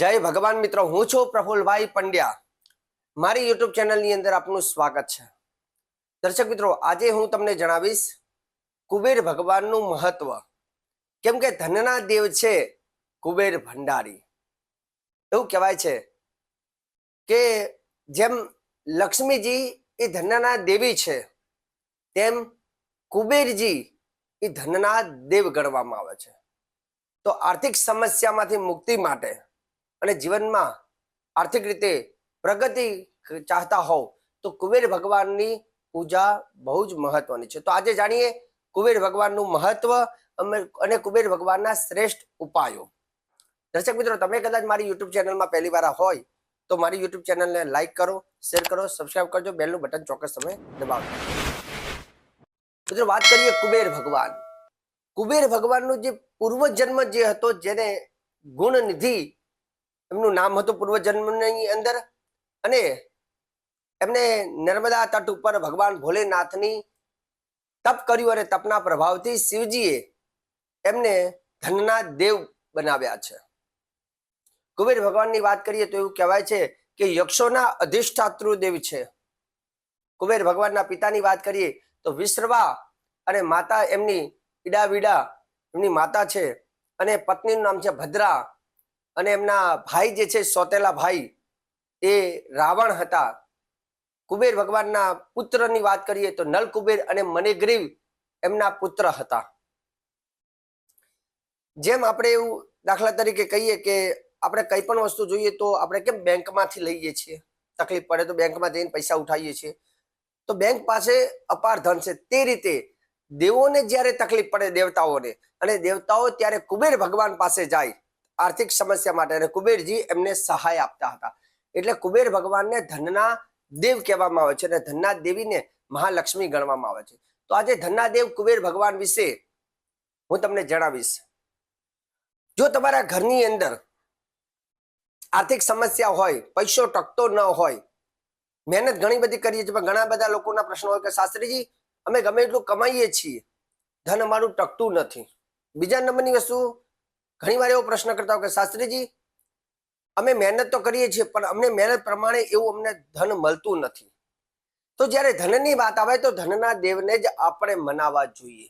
જય ભગવાન મિત્રો, હું છું પ્રફુલભાઈ પંડ્યા. મારી યુટ્યુબ ચેનલની અંદર આપનું સ્વાગત છે. દર્શક મિત્રો, આજે હું તમને જણાવીશ કુબેર ભગવાનનું મહત્વ. કેમ કે ધનના દેવ છે કુબેર ભંડારી. એવું કહેવાય છે કે જેમ લક્ષ્મીજી એ ધનના દેવી છે, તેમ કુબેરજી એ ધનના દેવ ગણવામાં આવે છે. તો આર્થિક સમસ્યામાંથી મુક્તિ માટે અને જીવનમાં આર્થિક રીતે પ્રગતિ ચાહતા હોવ તો કુબેર ભગવાનની પૂજા બહુ જ મહત્વની છે. તો આજે જાણીએ કુબેર ભગવાનનું મહત્વ અને કુબેર ભગવાનના શ્રેષ્ઠ ઉપાયો. દર્શક મિત્રો, તમે કદાચ મારી યુટ્યુબ ચેનલમાં પહેલી વાર હોય તો મારી યુટ્યુબ ચેનલને લાઈક કરો, શેર કરો, સબસ્ક્રાઇબ કરજો, બેલનું બટન ચોક્કસ તમે દબાવજો. મિત્રો, વાત કરીએ કુબેર ભગવાન. કુબેર ભગવાનનું જે પૂર્વજન્મ જે હતો, જેને ગુણ નિધિ એમનું નામ હતું પૂર્વજન્મની અંદર અને એમને નર્મદા તટ ઉપર ભગવાન ભોલેનાથની તપ કર્યું અને તપના પ્રભાવથી શિવજીએ એમને ધનના દેવ બનાવ્યા છે. કુબેર ભગવાનની વાત કરીએ તો એવું કહેવાય છે કે યક્ષોના અધિષ્ઠાતૃ દેવ છે. કુબેર ભગવાનના પિતાની વાત કરીએ તો વિશ્રવા અને માતા એમની ઈડા વિડા એમની માતા છે અને પત્નીનું નામ છે ભદ્રા. અને એમના ભાઈ જે છે, સોતેલા ભાઈ, એ રાવણ હતા. કુબેર ભગવાનના પુત્રની વાત કરીએ તો નલ કુબેર અને મનેગ્રીવ એમના પુત્ર હતા. જેમ આપણે એવું દાખલા તરીકે કહીએ કે આપણે કઈ પણ વસ્તુ જોઈએ તો આપણે કેમ બેંકમાંથી લઈએ છીએ? તકલીફ પડે તો બેંકમાં જઈને પૈસા ઉઠાવીએ છીએ. તો બેંક પાસે અપાર ધન છે. તે રીતે દેવોને જ્યારે તકલીફ પડે દેવતાઓને, અને દેવતાઓ ત્યારે કુબેર ભગવાન પાસે જાય આર્થિક સમસ્યા માટે અને કુબેરજી એમને સહાય આપતા હતા. એટલે કુબેર ભગવાનને ધનના દેવ કહેવામાં આવે છે અને ધનના દેવીને મહાલક્ષ્મી ગણવામાં આવે છે. તો આજે ધનના દેવ કુબેર ભગવાન વિશે હું તમને જણાવીશ. જો તમારા ઘરની અંદર આર્થિક સમસ્યા હોય, પૈસો ટકતો ન હોય, મહેનત ઘણી બધી કરીએ છીએ, પણ ઘણા બધા લોકોના પ્રશ્નો હોય કે શાસ્ત્રીજી, અમે ગમે એટલું કમાઈએ છીએ, ધન અમારું ટકતું નથી. બીજા નંબરની વસ્તુ ઘણી વાર એવો પ્રશ્ન કરતા હોય કે, શાસ્ત્રીજી, અમે મહેનત તો કરીએ છીએ, પણ અમને મહેનત પ્રમાણે એવું અમને ધન મળતું નથી. તો જ્યારે ધનની વાત આવે, તો ધનના દેવને જ આપણે મનાવવા જોઈએ.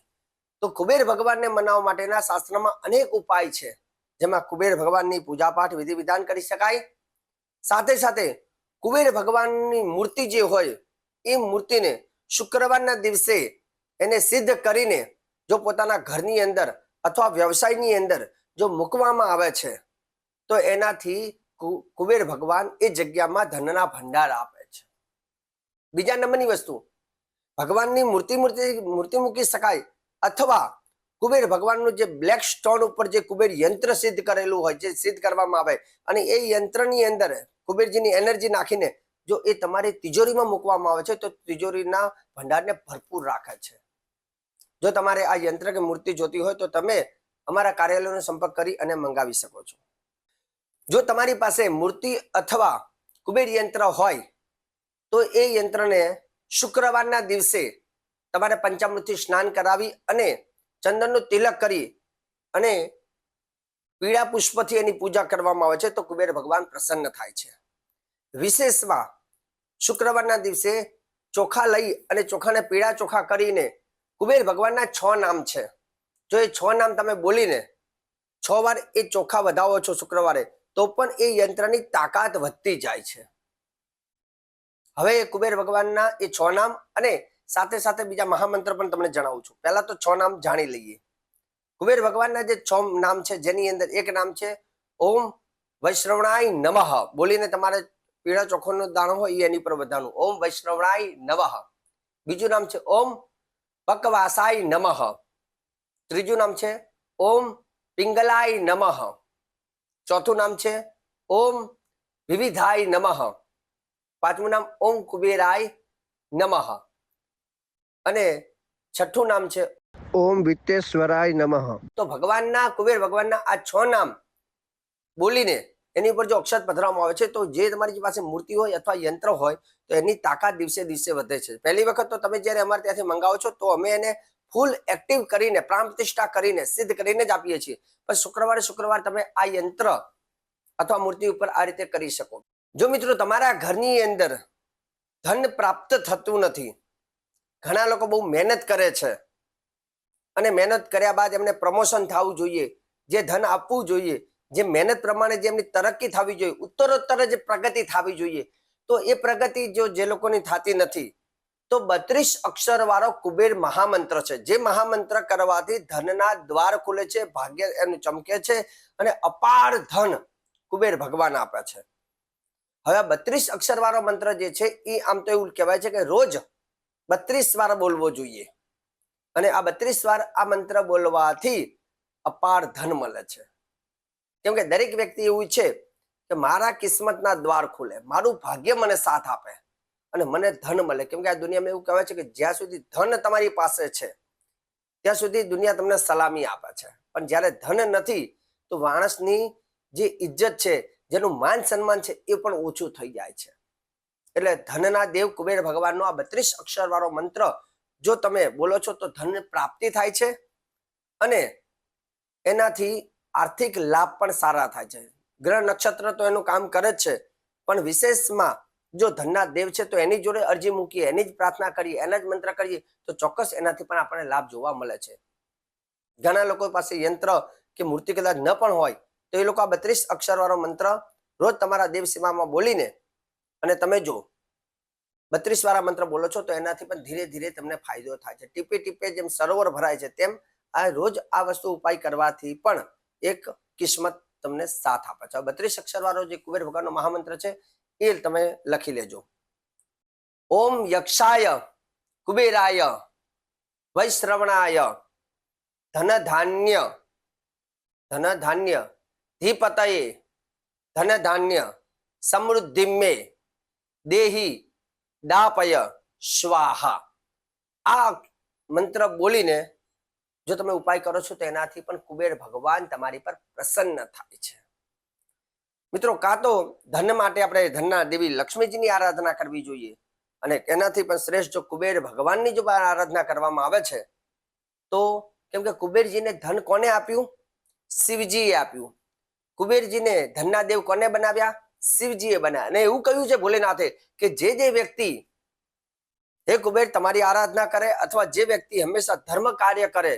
તો કુબેર ભગવાનને મનાવવા માટેના શાસ્ત્રમાં અનેક ઉપાય છે, જેમાં કુબેર ભગવાનની પૂજા પાઠ વિધિ વિધાન કરી શકાય. સાથે સાથે, કુબેર ભગવાનની મૂર્તિ જે હોય, એ મૂર્તિને શુક્રવારના દિવસે એને સિદ્ધ કરીને, જો પોતાના ઘરની અંદર અથવા વ્યવસાયની અંદર જો મૂકવામાં આવે છે, તો એનાથી કુબેર ભગવાન એ જગ્યામાં ધનના ભંડાર આપે છે. બીજા નંબરની વસ્તુ, ભગવાનની મૂર્તિ મૂર્તિ મૂર્તિ મૂકી શકાય અથવા કુબેર ભગવાનનું જે બ્લેક સ્ટોન ઉપર જે કુબેર યંત્ર સિદ્ધ કરેલું હોય, જે સિદ્ધ કરવામાં આવે અને એ યંત્રની અંદર કુબેરજીની એનર્જી નાખીને જો એ તમારી તિજોરીમાં મૂકવામાં આવે છે, તો તિજોરીના ભંડારને ભરપૂર રાખે છે. જો તમારે આ યંત્ર કે મૂર્તિ જોતી હોય, તો તમે અમારા કાર્યાલયનો સંપર્ક કરી અને મંગાવી શકો છો. જો તમારી પાસે મૂર્તિ અથવા કુબેર યંત્ર હોય, તો એ યંત્રને શુક્રવારના દિવસે તમારે પંચામૃતથી સ્નાન કરાવી અને ચંદનનું તિલક કરી અને પીળા પુષ્પથી એની પૂજા કરવામાં આવે છે, તો કુબેર ભગવાન પ્રસન્ન થાય છે. વિશેષમાં શુક્રવારના દિવસે ચોખા લઈ અને ચોખાને પીળા ચોખા કરીને કુબેર ભગવાનના છ નામ છે. જો એ છ નામ તમે બોલીને છ વાર એ ચોખા વધાવો છો શુક્રવારે, તો પણ એ યંત્રની તાકાત વધતી જાય છે. હવે એ કુબેર ભગવાનના એ છ નામ અને સાથે સાથે બીજા મહામંત્ર પણ તમને જણાવું છું. પહેલા તો છ નામ જાણી લઈએ. કુબેર ભગવાનના જે છ નામ છે, જેની અંદર એક નામ છે, ઓમ વૈષ્ણવણાય નમઃ. બોલીને તમારે પીળા ચોખોનો દાણો હોય એની પર વધવાનું ઓમ વૈષ્ણવણાય નમઃ. બીજું નામ છે, ઓમ પકવાસાય નમઃ. ત્રીજું નામ છે ઓમ પિંગલાય નમઃ. ચોથું નામ છે ઓમ વિવિધાય નમઃ. પાંચમું નામ ઓમ કુબેરાય નમઃ. અને છઠ્ઠું નામ છે ઓમ વિત્તેશ્વરાય નમઃ. તો ભગવાનના, કુબેર ભગવાનના આ છ નામ બોલીને એની ઉપર જો અક્ષર પધરાવવામાં આવે છે, તો જે તમારી પાસે મૂર્તિ હોય અથવા યંત્ર હોય, તો એની તાકાત દિવસે દિવસે વધે છે. પહેલી વખત તો તમે જ્યારે અમારે ત્યાંથી મંગાવો છો, તો અમે એને ફૂલ એક્ટિવ કરીને પ્રાણ પ્રતિષ્ઠા કરીને, સિદ્ધ કરીને જ આપીએ છીએ. પણ શુક્રવારે શુક્રવાર તમે આ યંત્ર અથવા મૂર્તિ ઉપર આ રીતે કરી શકો. જો મિત્રો તમારા ઘરની અંદર ધન પ્રાપ્ત થતું નથી, ઘણા લોકો બહુ મહેનત કરે છે અને મહેનત કર્યા બાદ એમને પ્રમોશન થવું જોઈએ, જે ધન આપવું જોઈએ, જે મહેનત પ્રમાણે જે એમની તરક્કી થવી જોઈએ, ઉત્તરોત્તર જે પ્રગતિ થવી જોઈએ, તો એ પ્રગતિ જો જે લોકોની થતી નથી તો બત્રીસ અક્ષર વાળો કુબેર મહામંત્ર છે. જે મહામંત્ર કરવાથી ધનના દ્વાર ખુલે છે, ભાગ્ય એનું ચમકે છે અને અપાર ધન કુબેર ભગવાન આપે છે. હવે બત્રીસ અક્ષર વાળો મંત્ર જે છે એ આમ તો એવું કહેવાય છે કે રોજ બત્રીસ વાર બોલવો જોઈએ. અને આ બત્રીસ વાર આ મંત્ર બોલવાથી અપાર ધન મળે છે. કેમ કે દરેક વ્યક્તિ એવું છે કે મારા કિસ્મતના દ્વાર ખુલે, મારું ભાગ્ય મને સાથ આપે. અને મને ધન મળે. કેમ કે આ દુનિયામાં એવું કહેવાય છે કે જ્યાં સુધી ધન તમારી પાસે છે, ત્યાં સુધી દુનિયા તમને સલામી આપે છે. પણ જ્યારે ધન નથી, તો માણસની જે ઇજ્જત છે, જેનું માન સન્માન છે, એ પણ ઓછું થઈ જાય છે. એટલે ધનના દેવ કુબેર ભગવાનનો આ બત્રીસ અક્ષર વાળો મંત્ર, જો તમે બોલો છો, તો ધન પ્રાપ્તિ થાય છે અને એનાથી આર્થિક લાભ પણ સારા થાય છે. ગ્રહ નક્ષત્ર તો એનું કામ કરે જ છે, પણ વિશેષમાં જો ધનના દેવ છે, તો એની જોડે અરજી મૂકીએ, એની જ પ્રાર્થના કરીએ, એના જ મંત્ર કરીએ, તો ચોક્કસ એનાથી પણ આપણને લાભ જોવા મળે છે. ઘણા લોકો પાસે યંત્ર કે મૂર્તિ કદાચ ન પણ હોય, તો એ લોકો આ બત્રીસ અક્ષર વાળો મંત્ર રોજ તમારા દેવ સીમામાં બોલીને અને તમે જો બત્રીસ વાળા મંત્ર બોલો છો, તો એનાથી પણ ધીરે ધીરે તમને ફાયદો થાય છે. ટીપે ટીપે જેમ સરોવર ભરાય છે, તેમ આ રોજ આ વસ્તુ ઉપાય કરવાથી પણ એક કિસ્મત તમને સાથ આપે છે. બત્રીસ અક્ષર વાળો જે કુબેર ભગવાનનો મહામંત્ર છે એ તમે લખી લેજો. ઓમ યક્ષાય કુબેરાય વૈશ્રવણાય ધન ધાન્ય ધન ધાન્ય ધીપતયે ધન ધાન્ય સમૃદ્ધિ મે દેહી દાપય સ્વાહા આ મંત્ર બોલીને જો તમે ઉપાય કરો છો તો એનાથી પણ કુબેર ભગવાન તમારી પર પ્રસન્ન થાય છે. મિત્રો, કાં તો ધન માટે આપણે ધનના દેવી લક્ષ્મીજીની આરાધના કરવી જોઈએ અને એનાથી પણ શ્રેષ્ઠ જો કુબેર ભગવાનની જો આરાધના કરવામાં આવે છે, તો કેમ કે કુબેરજીને ધન કોને આપ્યું? શિવજીએ આપ્યું. કુબેરજીને ધનના દેવ કોને બનાવ્યા? શિવજીએ બનાવ્યા. અને એવું કહ્યું છે ભોલેનાથે કે જે જે વ્યક્તિ, હે કુબેર, તમારી આરાધના કરે અથવા જે વ્યક્તિ હંમેશા ધર્મ કાર્ય કરે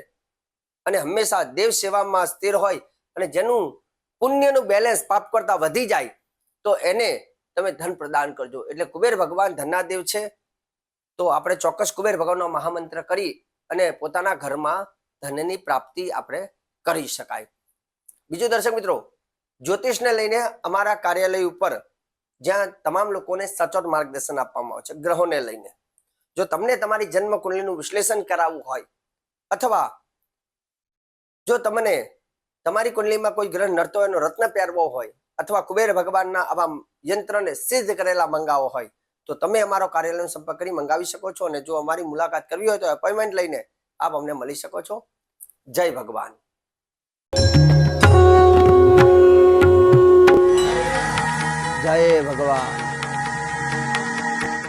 અને હંમેશા દેવ સેવામાં સ્થિર હોય અને જેનું પુણ્યનું બેલેન્સ પાપ કરતા વધી જાય, તો એને તમે ધન પ્રદાન કરજો. એટલે કુબેર ભગવાન ધનાદેવ છે. તો આપણે ચોક્કસ કુબેર ભગવાનનો મહામંત્ર કરી અને પોતાના ઘરમાં ધનની પ્રાપ્તિ આપણે કરી શકાય. બીજું દર્શક મિત્રો, જ્યોતિષને લઈને અમારા કાર્યાલય ઉપર જ્યાં તમામ લોકોને સચોટ માર્ગદર્શન આપવામાં આવે છે, ગ્રહોને લઈને. જો તમને તમારી જન્મ કુંડલીનું વિશ્લેષણ કરાવવું હોય, અથવા જો તમને તમારી કુંડલીમાં કોઈ ગ્રહ નડતો એનો રત્ન પહેરવો હોય અથવા કુબેર ભગવાનના આવા યંત્રને સિદ્ધ કરેલા મંગાવો હોય, તો તમે અમારો કાર્યાલયનો સંપર્ક કરી મંગાવી શકો છો અને જો અમારી મુલાકાત કરવી હોય તો એપોઇન્ટમેન્ટ લઈને આપ અમને મળી શકો છો. જય ભગવાન. જય ભગવાન.